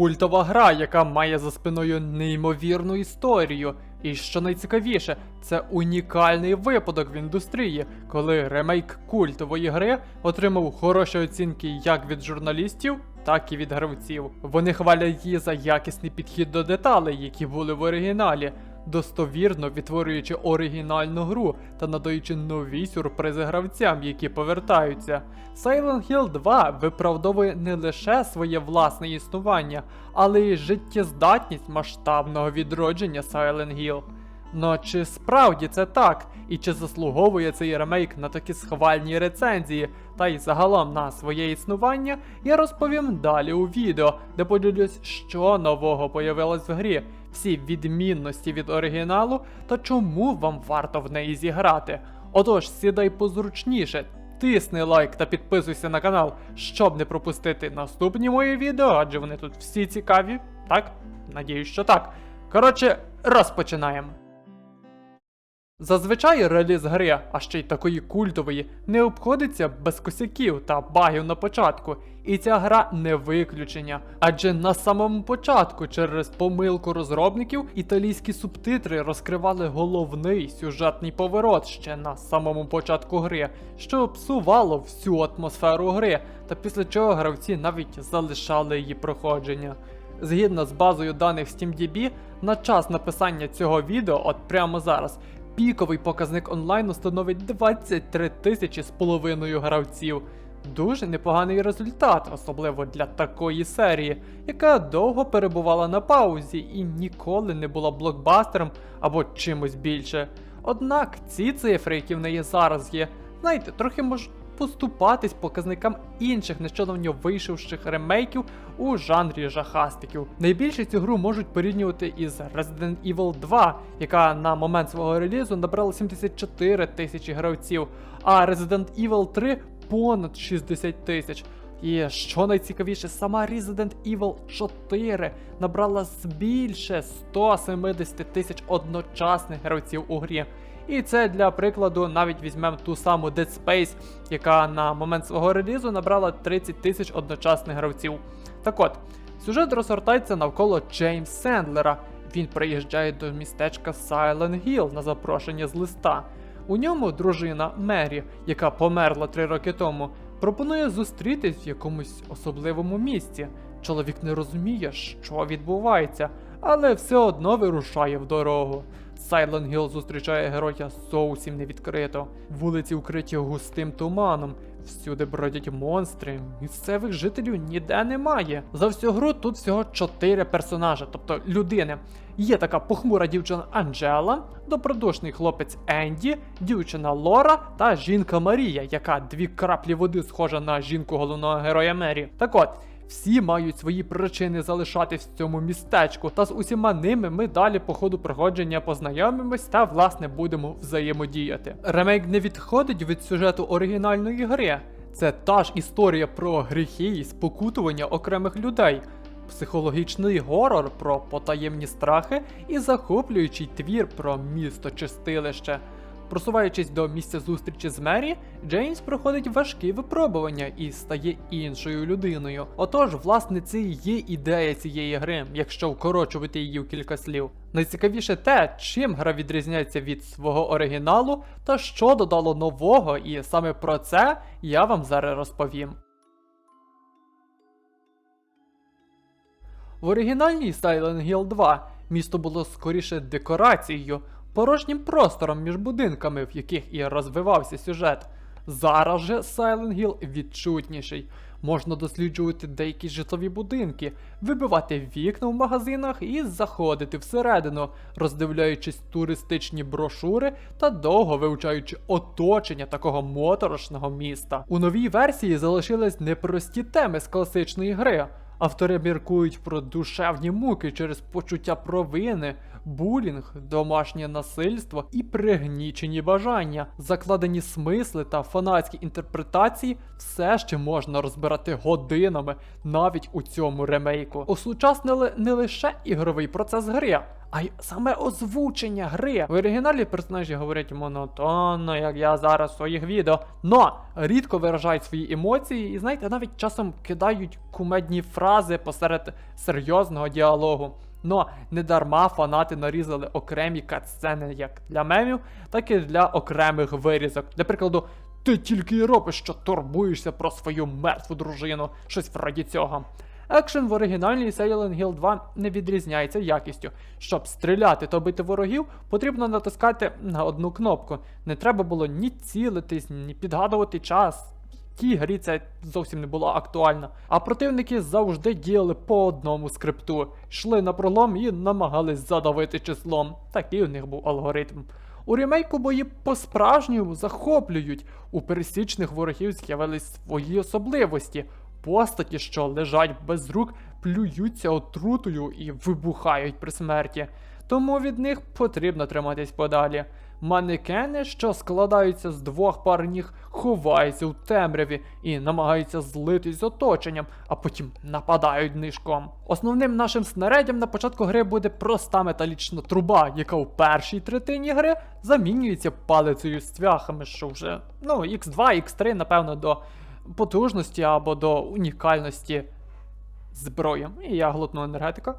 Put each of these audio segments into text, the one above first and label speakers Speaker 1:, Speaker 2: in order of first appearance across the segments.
Speaker 1: Культова гра, яка має за спиною неймовірну історію. І що найцікавіше, це унікальний випадок в індустрії, коли ремейк культової гри отримав хороші оцінки як від журналістів, так і від гравців. Вони хвалять її за якісний підхід до деталей, які були в оригіналі, достовірно відтворюючи оригінальну гру та надаючи нові сюрпризи гравцям, які повертаються. Silent Hill 2 виправдовує не лише своє власне існування, але й життєздатність масштабного відродження Silent Hill. Ну чи справді це так? І чи заслуговує цей ремейк на такі схвальні рецензії, та й загалом на своє існування, я розповім далі у відео, де поділюсь, що нового появилось в грі, всі відмінності від оригіналу та чому вам варто в неї зіграти. Отож, сідай позручніше, тисни лайк та підписуйся на канал, щоб не пропустити наступні мої відео, адже вони тут всі цікаві, так? Надіюсь, що так. Коротше, розпочинаємо. Зазвичай реліз гри, а ще й такої культової, не обходиться без косяків та багів на початку, і ця гра не виключення. Адже на самому початку, через помилку розробників, італійські субтитри розкривали головний сюжетний поворот ще на самому початку гри, що псувало всю атмосферу гри, та після чого гравці навіть залишали її проходження. Згідно з базою даних SteamDB, на час написання цього відео, от прямо зараз, піковий показник онлайну становить 23 тисячі з половиною гравців. Дуже непоганий результат, особливо для такої серії, яка довго перебувала на паузі і ніколи не була блокбастером або чимось більше. Однак ці цифри, які в неї зараз є, знаєте, трохи можуть поступатись показникам інших нещодавно вийшовших ремейків у жанрі жахастиків. Найбільше цю гру можуть порівнювати із Resident Evil 2, яка на момент свого релізу набрала 74 тисячі гравців, а Resident Evil 3 понад 60 тисяч. І що найцікавіше, сама Resident Evil 4 набрала більше 170 тисяч одночасних гравців у грі. І це для прикладу навіть візьмемо ту саму Dead Space, яка на момент свого релізу набрала 30 тисяч одночасних гравців. Так от, сюжет розгортається навколо Джеймс Сендлера. Він приїжджає до містечка Silent Hill на запрошення з листа. У ньому дружина Мері, яка померла три роки тому, пропонує зустрітись в якомусь особливому місці. Чоловік не розуміє, що відбувається, але все одно вирушає в дорогу. Silent Hill зустрічає героя зовсім невідкрито. Вулиці укриті густим туманом, всюди бродять монстри, місцевих жителів ніде немає. За всю гру тут всього чотири персонажі, тобто людини. Є така похмура дівчина Анджела, добродушний хлопець Енді, дівчина Лора та жінка Марія, яка дві краплі води схожа на жінку головного героя Мері. Так от. Всі мають свої причини залишатись в цьому містечку, та з усіма ними ми далі по ходу проходження познайомимось та власне будемо взаємодіяти. Ремейк не відходить від сюжету оригінальної гри. Це та ж історія про гріхи і спокутування окремих людей, психологічний горор про потаємні страхи і захоплюючий твір про місто чистилище. Просуваючись до місця зустрічі з Мері, Джеймс проходить важкі випробування і стає іншою людиною. Отож, власне, це і є ідея цієї гри, якщо вкорочувати її в кілька слів. Найцікавіше те, чим гра відрізняється від свого оригіналу та що додало нового, і саме про це я вам зараз розповім. В оригінальній Silent Hill 2 місто було скоріше декорацією, порожнім простором між будинками, в яких і розвивався сюжет. Зараз же Silent Hill відчутніший. Можна досліджувати деякі житлові будинки, вибивати вікна в магазинах і заходити всередину, роздивляючись туристичні брошури та довго вивчаючи оточення такого моторошного міста. У новій версії залишились непрості теми з класичної гри. Автори міркують про душевні муки через почуття провини, булінг, домашнє насильство і пригнічені бажання, закладені смисли та фанатські інтерпретації все ще можна розбирати годинами навіть у цьому ремейку. Осучаснили не лише ігровий процес гри, а й саме озвучення гри. В оригіналі персонажі говорять монотонно, як я зараз в своїх відео, но рідко виражають свої емоції і, знаєте, навіть часом кидають кумедні фрази посеред серйозного діалогу. Но не дарма фанати нарізали окремі катсцени як для мемів, так і для окремих вирізок. Для прикладу, ти тільки й робиш, що турбуєшся про свою мертву дружину, щось вроді цього. Екшен в оригінальній Silent Hill 2 не відрізняється якістю. Щоб стріляти та бити ворогів, потрібно натискати на одну кнопку. Не треба було ні цілитись, ні підгадувати час. Тій грі це зовсім не було актуально. А противники завжди діяли по одному скрипту, йшли на пролом і намагались задавити числом. Такий у них був алгоритм. У ремейку бої по-справжньому захоплюють. У пересічних ворогів з'явились свої особливості. Постаті, що лежать без рук, плюються отрутою і вибухають при смерті. Тому від них потрібно триматись подалі. Манекени, що складаються з двох пар ніг, ховаються у темряві і намагаються злитись з оточенням, а потім нападають нишком. Основним нашим снаряддям на початку гри буде проста металічна труба, яка у першій третині гри замінюється палицею з цвяхами, що вже ну, X2, X3, напевно, до потужності або до унікальності зброї. І я глотну енергетика.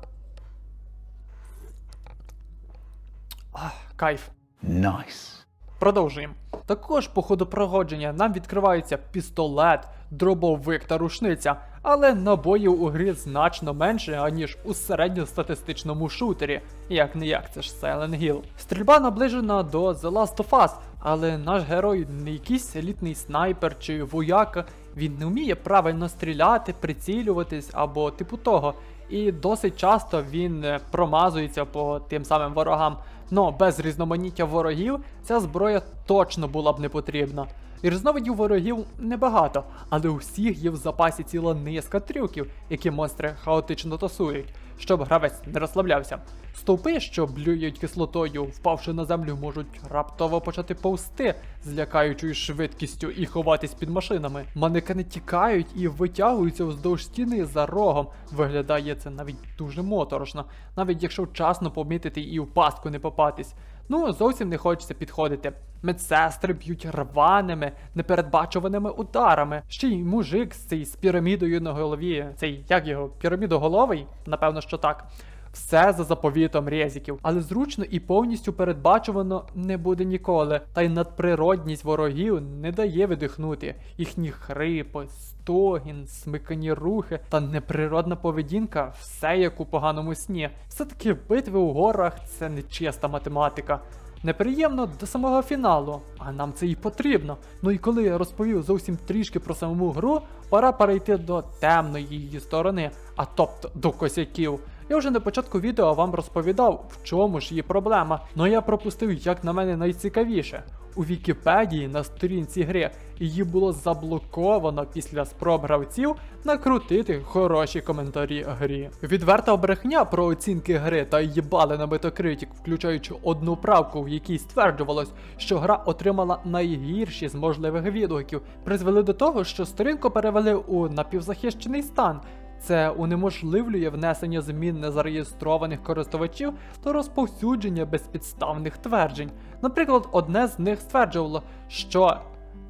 Speaker 1: Ах, кайф.
Speaker 2: Nice.
Speaker 1: Продовжуємо. Також по ходу проходження нам відкривається пістолет, дробовик та рушниця, але набоїв у грі значно менше, аніж у середньостатистичному шутері, як не як це ж Silent Hill. Стрільба наближена до The Last of Us, але наш герой не якийсь елітний снайпер чи вояка, він не вміє правильно стріляти, прицілюватись або типу того. І досить часто він е, промазується по тим самим ворогам. Но без різноманіття ворогів ця зброя точно була б не потрібна. І різновидів ворогів небагато, але у всіх є в запасі ціла низка трюків, які монстри хаотично тасують, щоб гравець не розслаблявся. Стовпи, що блюють кислотою, впавши на землю, можуть раптово почати повсти з лякаючою швидкістю і ховатись під машинами. Манекени тікають і витягуються вздовж стіни за рогом. Виглядає це навіть дуже моторошно, навіть якщо вчасно помітити і в пастку не попатись. Ну, зовсім не хочеться підходити. Медсестри б'ють рваними, непередбачуваними ударами. Ще й мужик з цей з пірамідою на голові. Цей як його? Пірамідоголовий? Напевно, що так. Все за заповітом резиків, але зручно і повністю передбачувано не буде ніколи. Та й надприродність ворогів не дає видихнути. Їхні хрипи, стогін, смикані рухи та неприродна поведінка все як у поганому сні. Все-таки битви у горах це не чиста математика. Неприємно до самого фіналу, а нам це і потрібно. Ну і коли я розповів зовсім трішки про саму гру, пора перейти до темної її сторони, а тобто до косяків. Я вже на початку відео вам розповідав, в чому ж її проблема, але я пропустив, як на мене, найцікавіше. У Вікіпедії на сторінці гри її було заблоковано після спроб гравців накрутити хороші коментарі грі. Відверта брехня про оцінки гри та її бали на Metacritic, включаючи одну правку, в якій стверджувалось, що гра отримала найгірші з можливих відгуків, призвели до того, що сторінку перевели у напівзахищений стан. Це унеможливлює внесення змін незареєстрованих користувачів та розповсюдження безпідставних тверджень. Наприклад, одне з них стверджувало, що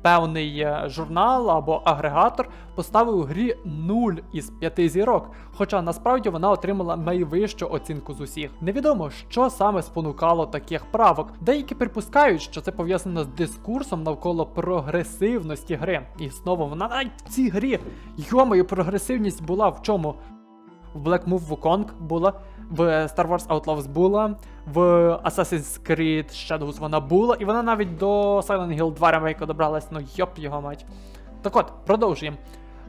Speaker 1: певний е, журнал або агрегатор поставив у грі 0 із 5 зірок, хоча насправді вона отримала найвищу оцінку з усіх. Невідомо, що саме спонукало таких правок. Деякі припускають, що це пов'язано з дискурсом навколо прогресивності гри. І знову вона навіть в цій грі. Йомою, прогресивність була в чому? В Black Move Wukong була, в Star Wars Outlaws була, в Assassin's Creed Shadows вона була, і вона навіть до Silent Hill 2 ремейку добралась, ну йоп його мать. Так от, продовжуємо.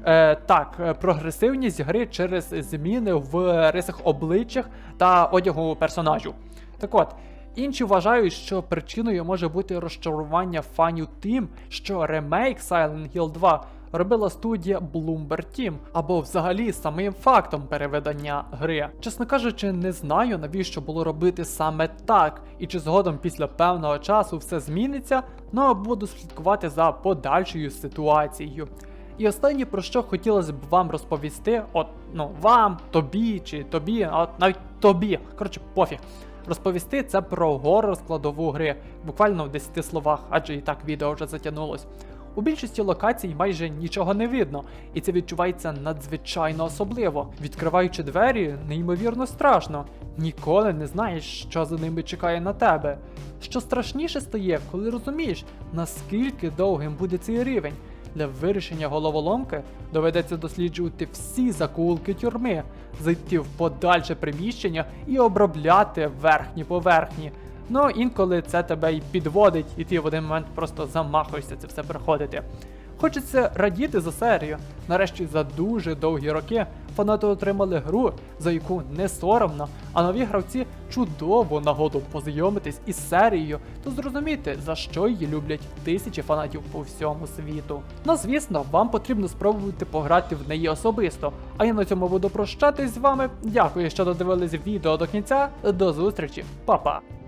Speaker 1: Е, так, прогресивність гри через зміни в рисах обличчях та одягу персонажу. Так от, інші вважають, що причиною може бути розчарування фанів тим, що ремейк Silent Hill 2 робила студія Bloomberg Team, або взагалі самим фактом переведення гри. Чесно кажучи, не знаю навіщо було робити саме так, і чи згодом після певного часу все зміниться, але буду слідкувати за подальшою ситуацією. І останнє про що хотілося б вам розповісти, от ну вам, тобі чи тобі, а от навіть тобі, коротше, пофіг. розповісти це про горор складову гри, буквально в 10 словах, адже і так відео вже затягнулось. У більшості локацій майже нічого не видно, і це відчувається надзвичайно особливо. Відкриваючи двері, неймовірно страшно. Ніколи не знаєш, що за ними чекає на тебе. Що страшніше стає, коли розумієш, наскільки довгим буде цей рівень. Для вирішення головоломки доведеться досліджувати всі закулки тюрми, зайти в подальше приміщення і обробляти верхні поверхні. Ну інколи це тебе й підводить, і ти в один момент просто замахуєшся це все проходити. Хочеться радіти за серію. Нарешті за дуже довгі роки фанати отримали гру, за яку не соромно, а нові гравці чудову нагоду познайомитись із серією та зрозуміти, за що її люблять тисячі фанатів по всьому світу. Ну звісно, вам потрібно спробувати пограти в неї особисто. А я на цьому буду прощатись з вами. Дякую, що додивились відео до кінця. До зустрічі, Па-па!